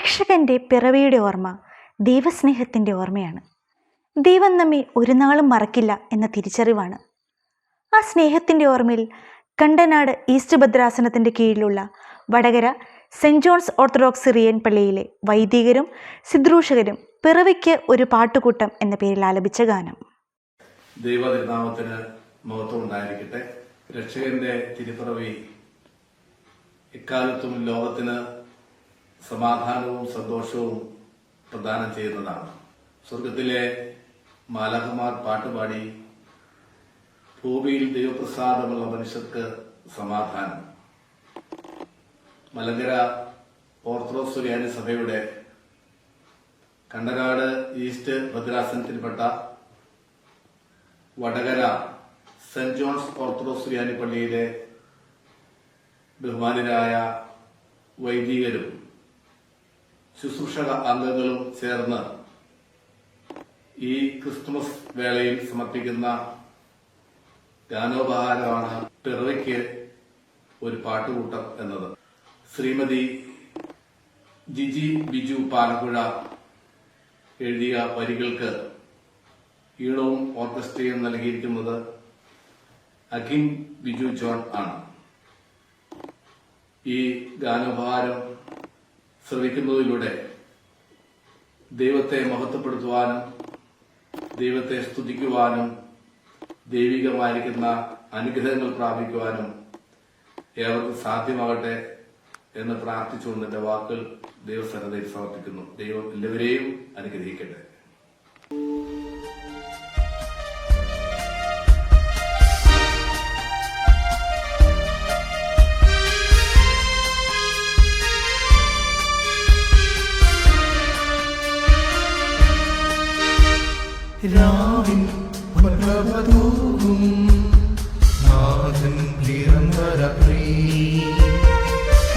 രക്ഷകന്റെ പിറവിയുടെ ഓർമ്മ ദൈവസ്നേഹത്തിന്റെ ഓർമ്മയാണ്. ദൈവം നമ്മെ ഒരു നാളും മറക്കില്ല എന്ന തിരിച്ചറിവാണ്. ആ സ്നേഹത്തിന്റെ ഓർമ്മയിൽ കണ്ടനാട് ഈസ്റ്റ് ഭദ്രാസനത്തിന്റെ കീഴിലുള്ള വടകര സെന്റ് ജോൺസ് ഓർത്തഡോക്സ് റിയൻ പള്ളിയിലെ വൈദികരും ശുശ്രൂഷകരും പിറവിക്ക് ഒരു പാട്ടുകൂട്ടം എന്ന പേരിൽ ആലപിച്ച ഗാനം. ദൈവതിരുനാമത്തിന് മഹത്വം ഉണ്ടായിരിക്കട്ടെ. രക്ഷകന്റെ തിരുപ്പിറവി ഇക്കാലത്തും ലോകത്തിന് സമാധാനവും സന്തോഷവും പ്രദാനം ചെയ്യുന്നതാണ്. സ്വർഗത്തിലെ മാലകമാർ പാട്ടുപാടി ഭൂമിയിൽ ദൈവപ്രസാദമുള്ള മനുഷ്യർക്ക് സമാധാനം. മലങ്കര ഓർത്തഡോക്സ് സുറിയാനി സഭയുടെ കണ്ടനാട് ഈസ്റ്റ് ഭദ്രാസനത്തിൽപ്പെട്ട വടകര സെന്റ് ജോൺസ് ഓർത്തഡോക്സ് സുറിയാനി പള്ളിയിലെ ബഹുമാനരായ വൈദികരും ശുശ്രൂഷക അംഗങ്ങളും ചേർന്ന് ഈ ക്രിസ്തുമസ് വേളയിൽ സമർപ്പിക്കുന്ന ഗാനോപഹാരമാണ് പിറവിക്ക് ഒരു പാട്ടുകൂട്ടം എന്നത്. ശ്രീമതി ജിജി ബിജു പാലപ്പുഴ എഴുതിയ വരികൾക്ക് ഈണവും ഓർക്കസ്ട്രയും നൽകിയിരിക്കുന്നത് അഖിൻ ബിജു ജോൺ ആണ്. ഈ ഗാനോപഹാരം ശ്രവിക്കുന്നതിലൂടെ ദൈവത്തെ മഹത്വപ്പെടുത്തുവാനും ദൈവത്തെ സ്തുതിക്കുവാനും ദൈവികമായിരിക്കുന്ന അനുഗ്രഹങ്ങൾ പ്രാപിക്കുവാനും ഏവർക്കും സാധ്യമാകട്ടെ എന്ന് പ്രാർത്ഥിച്ചുകൊണ്ട് എന്റെ വാക്കുകൾ ദൈവസന്നദ്ധയിൽ സമർപ്പിക്കുന്നു. ദൈവം എല്ലാവരെയും അനുഗ്രഹിക്കട്ടെ.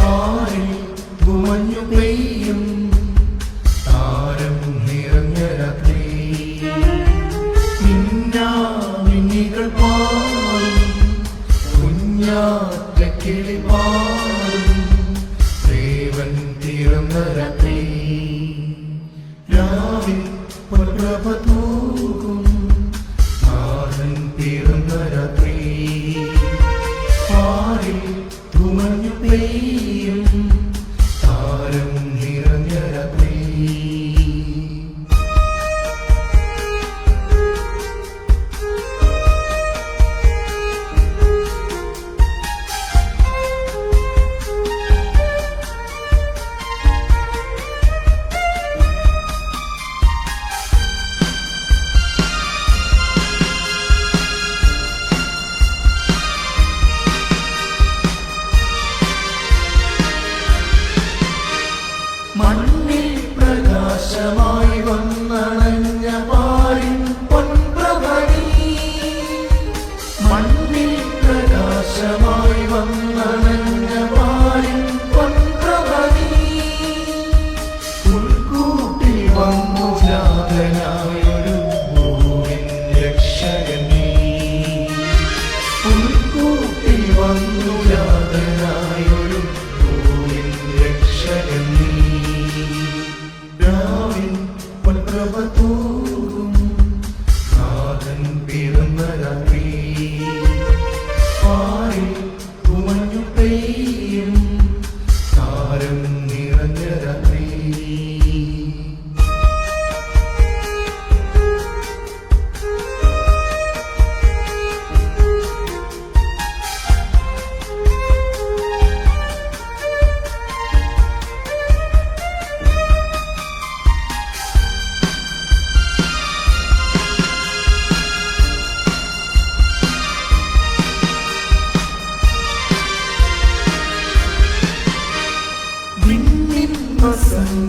ആരിൽ കുമഞ്ഞു പെയ്യും. താരം തുമഞ്ഞു ജാതനായൊരു ഭൂവിൻ രക്ഷകൻ നീ വന്നു ജാതനായൊരു ഭൂവിൻ രക്ഷകൻ രാവിൻ പൊൻപ്രഭ തൂകും നാഥൻ പിറന്ന രാത്രി. ആരിൽ കുമഞ്ഞു പെയ്യും.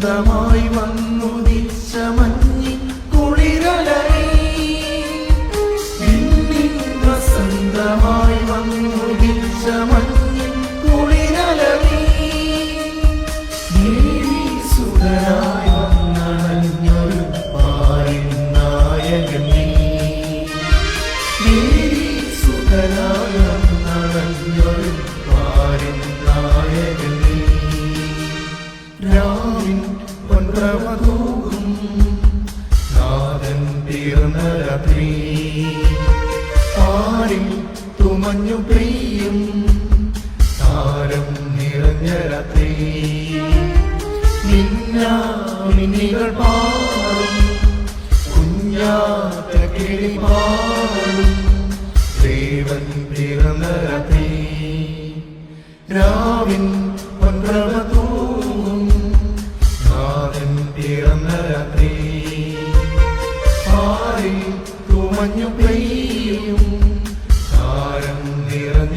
വസന്തമായി വന്നു ദിശമഞ്ഞി കുളിരലറി. വിണ്ണിൻ വന്നുദിച്ച വന്നു ദിശമഞ്ഞി കുളിരലറി. സുതരായി വന്നണഞ്ഞൊരു പാരിൻ നായകൻ സുഖരായ സുതരായി പാരി നായകൻ പ്രഭതൂകും നാദൻ തീർന്നരത്രീ പാടിൽ തുമഞ്ഞു പ്രിയും താരം നിറഞ്ഞ രാത്രി നിന്നികൾ പാടും കുഞ്ഞാറ്റ കിളി പാടും ദേവൻ പിറന്ന രാവിൻ